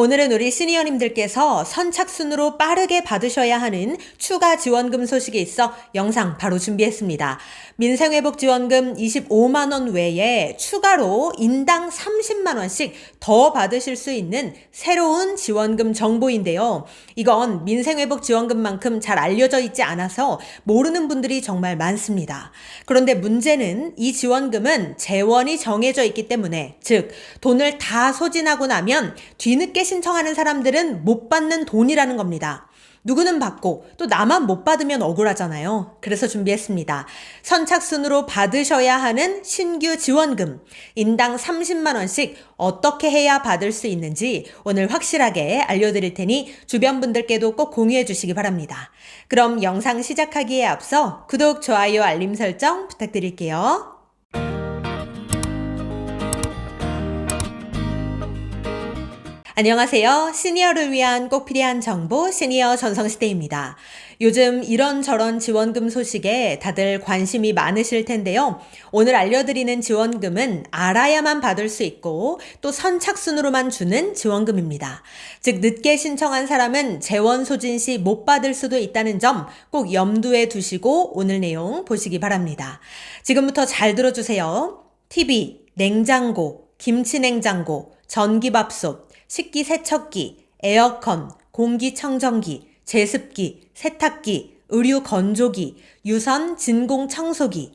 오늘은 우리 시니어님들께서 선착순으로 빠르게 받으셔야 하는 추가 지원금 소식이 있어 영상 바로 준비했습니다. 민생회복지원금 25만원 외에 추가로 인당 30만원씩 더 받으실 수 있는 새로운 지원금 정보인데요. 이건 민생회복지원금만큼 잘 알려져 있지 않아서 모르는 분들이 정말 많습니다. 그런데 문제는 이 지원금은 재원이 정해져 있기 때문에 즉 돈을 다 소진하고 나면 뒤늦게 신청하는 사람들은 못 받는 돈이라는 겁니다. 누구는 받고 또 나만 못 받으면 억울하잖아요. 그래서 준비했습니다. 선착순으로 받으셔야 하는 신규 지원금, 인당 30만원씩 어떻게 해야 받을 수 있는지 오늘 확실하게 알려드릴 테니 주변 분들께도 꼭 공유해 주시기 바랍니다. 그럼 영상 시작하기에 앞서 구독, 좋아요, 알림 설정 부탁드릴게요. 안녕하세요. 시니어를 위한 꼭 필요한 정보 시니어 전성시대입니다. 요즘 이런저런 지원금 소식에 다들 관심이 많으실 텐데요. 오늘 알려드리는 지원금은 알아야만 받을 수 있고 또 선착순으로만 주는 지원금입니다. 즉, 늦게 신청한 사람은 재원 소진 시 못 받을 수도 있다는 점 꼭 염두에 두시고 오늘 내용 보시기 바랍니다. 지금부터 잘 들어주세요. TV, 냉장고, 김치냉장고, 전기밥솥, 식기 세척기, 에어컨, 공기청정기, 제습기, 세탁기, 의류 건조기, 유선 진공 청소기.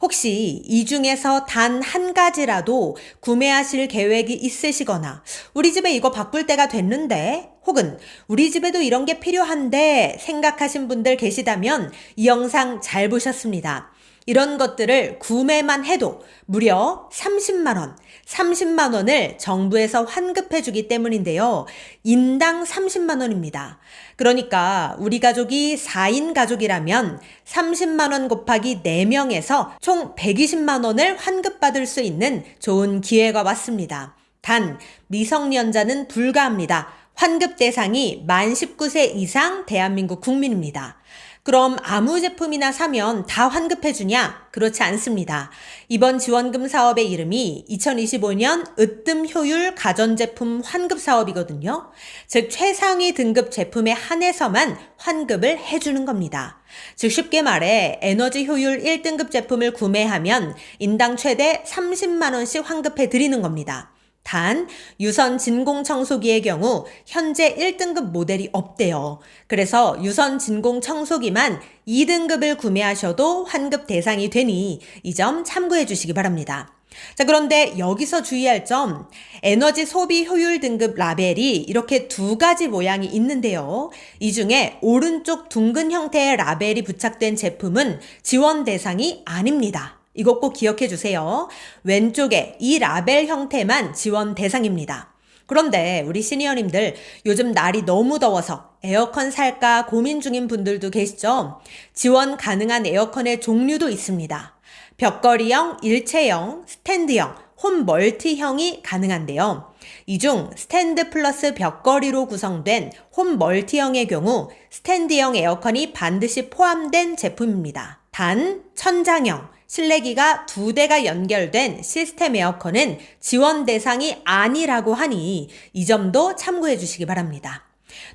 혹시 이 중에서 단 한 가지라도 구매하실 계획이 있으시거나 우리 집에 이거 바꿀 때가 됐는데 혹은 우리 집에도 이런 게 필요한데 생각하신 분들 계시다면 이 영상 잘 보셨습니다. 이런 것들을 구매만 해도 무려 30만원, 30만원을 정부에서 환급해 주기 때문인데요. 인당 30만원입니다. 그러니까 우리 가족이 4인 가족이라면 30만원 곱하기 4명에서 총 120만원을 환급받을 수 있는 좋은 기회가 왔습니다. 단, 미성년자는 불가합니다. 환급 대상이 만 19세 이상 대한민국 국민입니다. 그럼 아무 제품이나 사면 다 환급해주냐? 그렇지 않습니다. 이번 지원금 사업의 이름이 2025년 으뜸 효율 가전제품 환급 사업이거든요. 즉, 최상위 등급 제품에 한해서만 환급을 해주는 겁니다. 즉, 쉽게 말해 에너지 효율 1등급 제품을 구매하면 인당 최대 30만원씩 환급해 드리는 겁니다. 단, 유선 진공 청소기의 경우 현재 1등급 모델이 없대요. 그래서 유선 진공 청소기만 2등급을 구매하셔도 환급 대상이 되니 이 점 참고해 주시기 바랍니다. 자, 그런데 여기서 주의할 점, 에너지 소비 효율 등급 라벨이 이렇게 두 가지 모양이 있는데요. 이 중에 오른쪽 둥근 형태의 라벨이 부착된 제품은 지원 대상이 아닙니다. 이것 꼭 기억해 주세요. 왼쪽에 이 라벨 형태만 지원 대상입니다. 그런데 우리 시니어님들 요즘 날이 너무 더워서 에어컨 살까 고민 중인 분들도 계시죠? 지원 가능한 에어컨의 종류도 있습니다. 벽걸이형, 일체형, 스탠드형, 홈 멀티형이 가능한데요. 이 중 스탠드 플러스 벽걸이로 구성된 홈 멀티형의 경우 스탠드형 에어컨이 반드시 포함된 제품입니다. 단, 천장형, 실내기가 두 대가 연결된 시스템 에어컨은 지원 대상이 아니라고 하니 이 점도 참고해 주시기 바랍니다.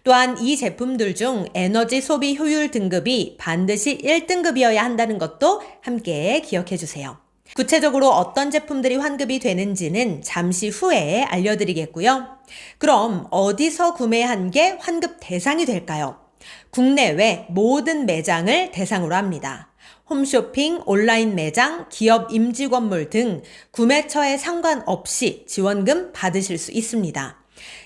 또한 이 제품들 중 에너지 소비 효율 등급이 반드시 1등급이어야 한다는 것도 함께 기억해 주세요. 구체적으로 어떤 제품들이 환급이 되는지는 잠시 후에 알려드리겠고요. 그럼 어디서 구매한 게 환급 대상이 될까요? 국내외 모든 매장을 대상으로 합니다. 홈쇼핑, 온라인 매장, 기업 임지 건물 등 구매처에 상관없이 지원금 받으실 수 있습니다.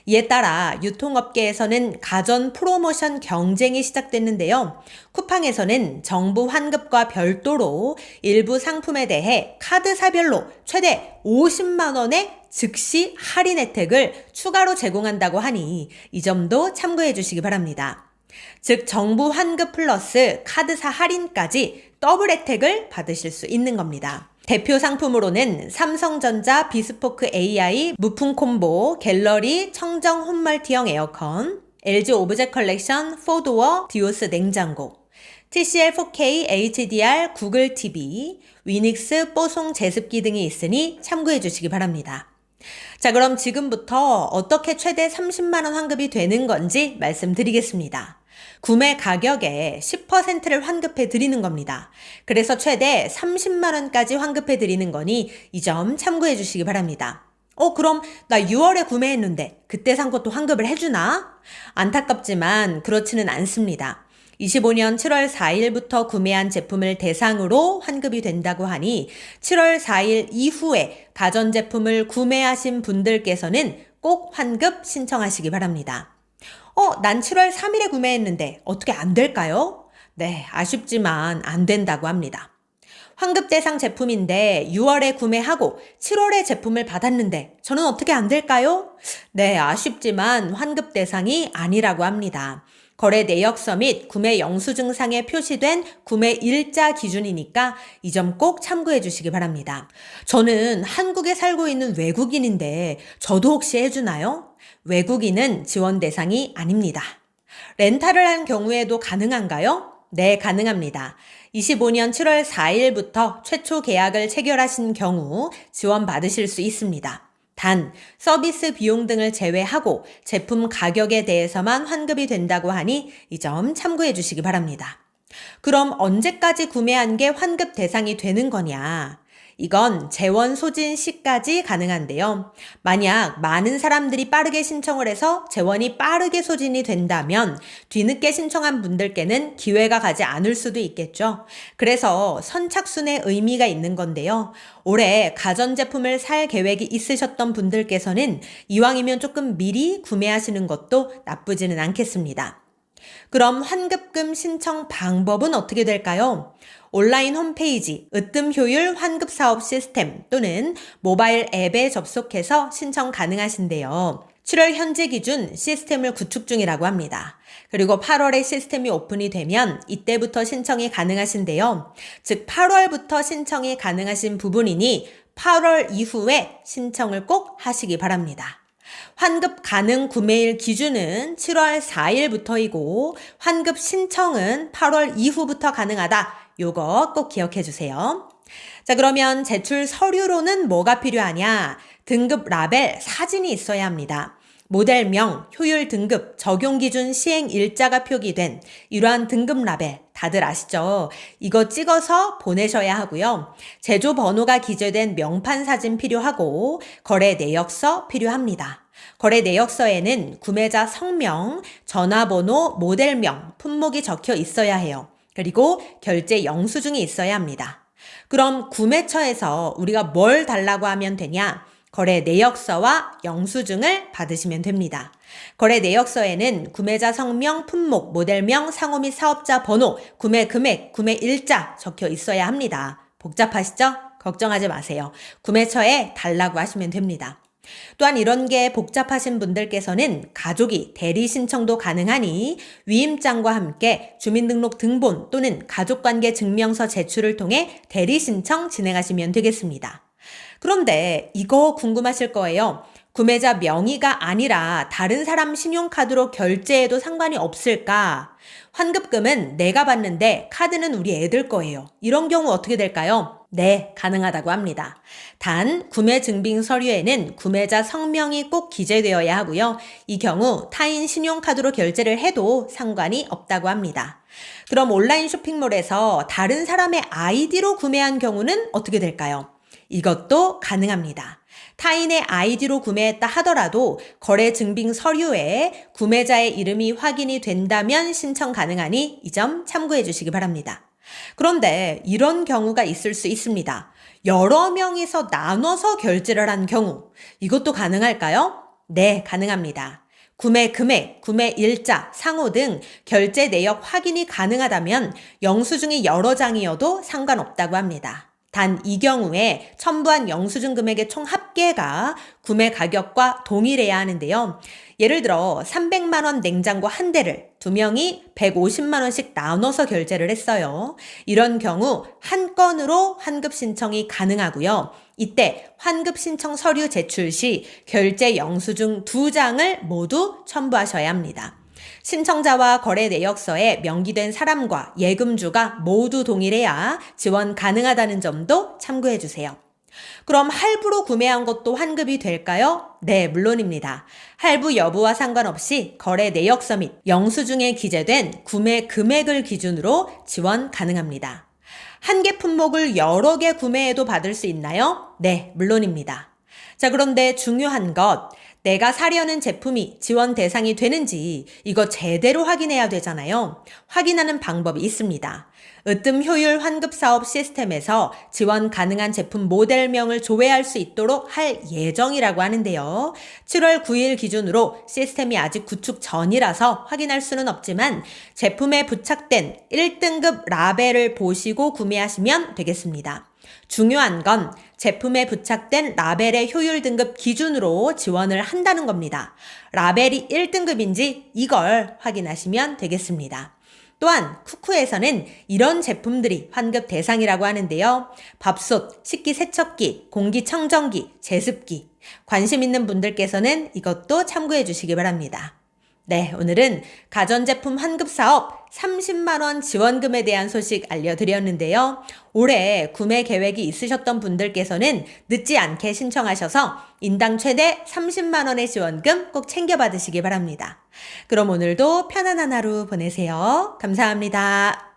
이에 따라 유통업계에서는 가전 프로모션 경쟁이 시작됐는데요. 쿠팡에서는 정부 환급과 별도로 일부 상품에 대해 카드사별로 최대 50만원의 즉시 할인 혜택을 추가로 제공한다고 하니 이 점도 참고해 주시기 바랍니다. 즉 정부 환급 플러스 카드사 할인까지 더블 혜택을 받으실 수 있는 겁니다. 대표 상품으로는 삼성전자 비스포크 AI 무풍 콤보 갤러리 청정 홈멀티형 에어컨, LG 오브젝 컬렉션 4도어 디오스 냉장고, TCL 4K HDR 구글 TV, 위닉스 뽀송 제습기 등이 있으니 참고해 주시기 바랍니다. 자, 그럼 지금부터 어떻게 최대 30만원 환급이 되는 건지 말씀드리겠습니다. 구매 가격의 10%를 환급해 드리는 겁니다. 그래서 최대 30만원까지 환급해 드리는 거니 이 점 참고해 주시기 바랍니다. 어, 그럼 나 6월에 구매했는데 그때 산 것도 환급을 해주나? 안타깝지만 그렇지는 않습니다. 25년 7월 4일부터 구매한 제품을 대상으로 환급이 된다고 하니 7월 4일 이후에 가전제품을 구매하신 분들께서는 꼭 환급 신청하시기 바랍니다. 어, 난 7월 3일에 구매했는데 어떻게 안 될까요? 네, 아쉽지만 안 된다고 합니다. 환급 대상 제품인데 6월에 구매하고 7월에 제품을 받았는데 저는 어떻게 안 될까요? 네, 아쉽지만 환급 대상이 아니라고 합니다. 거래 내역서 및 구매 영수증상에 표시된 구매 일자 기준이니까 이 점 꼭 참고해 주시기 바랍니다. 저는 한국에 살고 있는 외국인인데 저도 혹시 해주나요? 외국인은 지원 대상이 아닙니다. 렌탈을 한 경우에도 가능한가요? 네, 가능합니다. 25년 7월 4일부터 최초 계약을 체결하신 경우 지원 받으실 수 있습니다. 단, 서비스 비용 등을 제외하고 제품 가격에 대해서만 환급이 된다고 하니 이 점 참고해 주시기 바랍니다. 그럼 언제까지 구매한 게 환급 대상이 되는 거냐? 이건 재원 소진 시까지 가능한데요. 만약 많은 사람들이 빠르게 신청을 해서 재원이 빠르게 소진이 된다면 뒤늦게 신청한 분들께는 기회가 가지 않을 수도 있겠죠. 그래서 선착순의 의미가 있는 건데요. 올해 가전제품을 살 계획이 있으셨던 분들께서는 이왕이면 조금 미리 구매하시는 것도 나쁘지는 않겠습니다. 그럼 환급금 신청 방법은 어떻게 될까요? 온라인 홈페이지 으뜸 효율 환급 사업 시스템 또는 모바일 앱에 접속해서 신청 가능하신데요. 7월 현재 기준 시스템을 구축 중이라고 합니다. 그리고 8월에 시스템이 오픈이 되면 이때부터 신청이 가능하신데요. 즉 8월부터 신청이 가능하신 부분이니 8월 이후에 신청을 꼭 하시기 바랍니다. 환급 가능 구매일 기준은 7월 4일부터이고 환급 신청은 8월 이후부터 가능하다. 요거 꼭 기억해 주세요. 자, 그러면 제출 서류로는 뭐가 필요하냐? 등급 라벨 사진이 있어야 합니다. 모델명, 효율 등급, 적용 기준 시행 일자가 표기된 이러한 등급 라벨 다들 아시죠? 이거 찍어서 보내셔야 하고요. 제조 번호가 기재된 명판 사진 필요하고 거래 내역서 필요합니다. 거래 내역서에는 구매자 성명, 전화번호, 모델명, 품목이 적혀 있어야 해요. 그리고 결제 영수증이 있어야 합니다. 그럼 구매처에서 우리가 뭘 달라고 하면 되냐? 거래 내역서와 영수증을 받으시면 됩니다. 거래 내역서에는 구매자 성명, 품목, 모델명, 상호 및 사업자 번호, 구매 금액, 구매 일자 적혀 있어야 합니다. 복잡하시죠? 걱정하지 마세요. 구매처에 달라고 하시면 됩니다. 또한 이런 게 복잡하신 분들께서는 가족이 대리 신청도 가능하니 위임장과 함께 주민등록 등본 또는 가족관계 증명서 제출을 통해 대리 신청 진행하시면 되겠습니다. 그런데 이거 궁금하실 거예요. 구매자 명의가 아니라 다른 사람 신용카드로 결제해도 상관이 없을까? 환급금은 내가 받는데 카드는 우리 애들 거예요. 이런 경우 어떻게 될까요? 네, 가능하다고 합니다. 단, 구매 증빙 서류에는 구매자 성명이 꼭 기재되어야 하고요. 이 경우 타인 신용카드로 결제를 해도 상관이 없다고 합니다. 그럼 온라인 쇼핑몰에서 다른 사람의 아이디로 구매한 경우는 어떻게 될까요? 이것도 가능합니다. 타인의 아이디로 구매했다 하더라도 거래 증빙 서류에 구매자의 이름이 확인이 된다면 신청 가능하니 이 점 참고해 주시기 바랍니다. 그런데 이런 경우가 있을 수 있습니다. 여러 명이서 나눠서 결제를 한 경우, 이것도 가능할까요? 네, 가능합니다. 구매 금액, 구매 일자, 상호 등 결제 내역 확인이 가능하다면 영수증이 여러 장이어도 상관없다고 합니다. 단 이 경우에 첨부한 영수증 금액의 총 합계가 구매 가격과 동일해야 하는데요. 예를 들어 300만 원 냉장고 한 대를 두 명이 150만 원씩 나눠서 결제를 했어요. 이런 경우 한 건으로 환급 신청이 가능하고요. 이때 환급 신청 서류 제출 시 결제 영수증 두 장을 모두 첨부하셔야 합니다. 신청자와 거래 내역서에 명기된 사람과 예금주가 모두 동일해야 지원 가능하다는 점도 참고해 주세요. 그럼 할부로 구매한 것도 환급이 될까요? 네, 물론입니다. 할부 여부와 상관없이 거래 내역서 및 영수증에 기재된 구매 금액을 기준으로 지원 가능합니다. 한 개 품목을 여러 개 구매해도 받을 수 있나요? 네, 물론입니다. 자, 그런데 중요한 것. 내가 사려는 제품이 지원 대상이 되는지 이거 제대로 확인해야 되잖아요. 확인하는 방법이 있습니다. 으뜸 효율 환급 사업 시스템에서 지원 가능한 제품 모델명을 조회할 수 있도록 할 예정이라고 하는데요. 7월 9일 기준으로 시스템이 아직 구축 전이라서 확인할 수는 없지만 제품에 부착된 1등급 라벨을 보시고 구매하시면 되겠습니다. 중요한 건 제품에 부착된 라벨의 효율 등급 기준으로 지원을 한다는 겁니다. 라벨이 1등급인지 이걸 확인하시면 되겠습니다. 또한 쿠쿠에서는 이런 제품들이 환급 대상이라고 하는데요. 밥솥, 식기세척기, 공기청정기, 제습기. 관심 있는 분들께서는 이것도 참고해 주시기 바랍니다. 네, 오늘은 가전제품 환급 사업 30만원 지원금에 대한 소식 알려드렸는데요. 올해 구매 계획이 있으셨던 분들께서는 늦지 않게 신청하셔서 인당 최대 30만원의 지원금 꼭 챙겨받으시기 바랍니다. 그럼 오늘도 편안한 하루 보내세요. 감사합니다.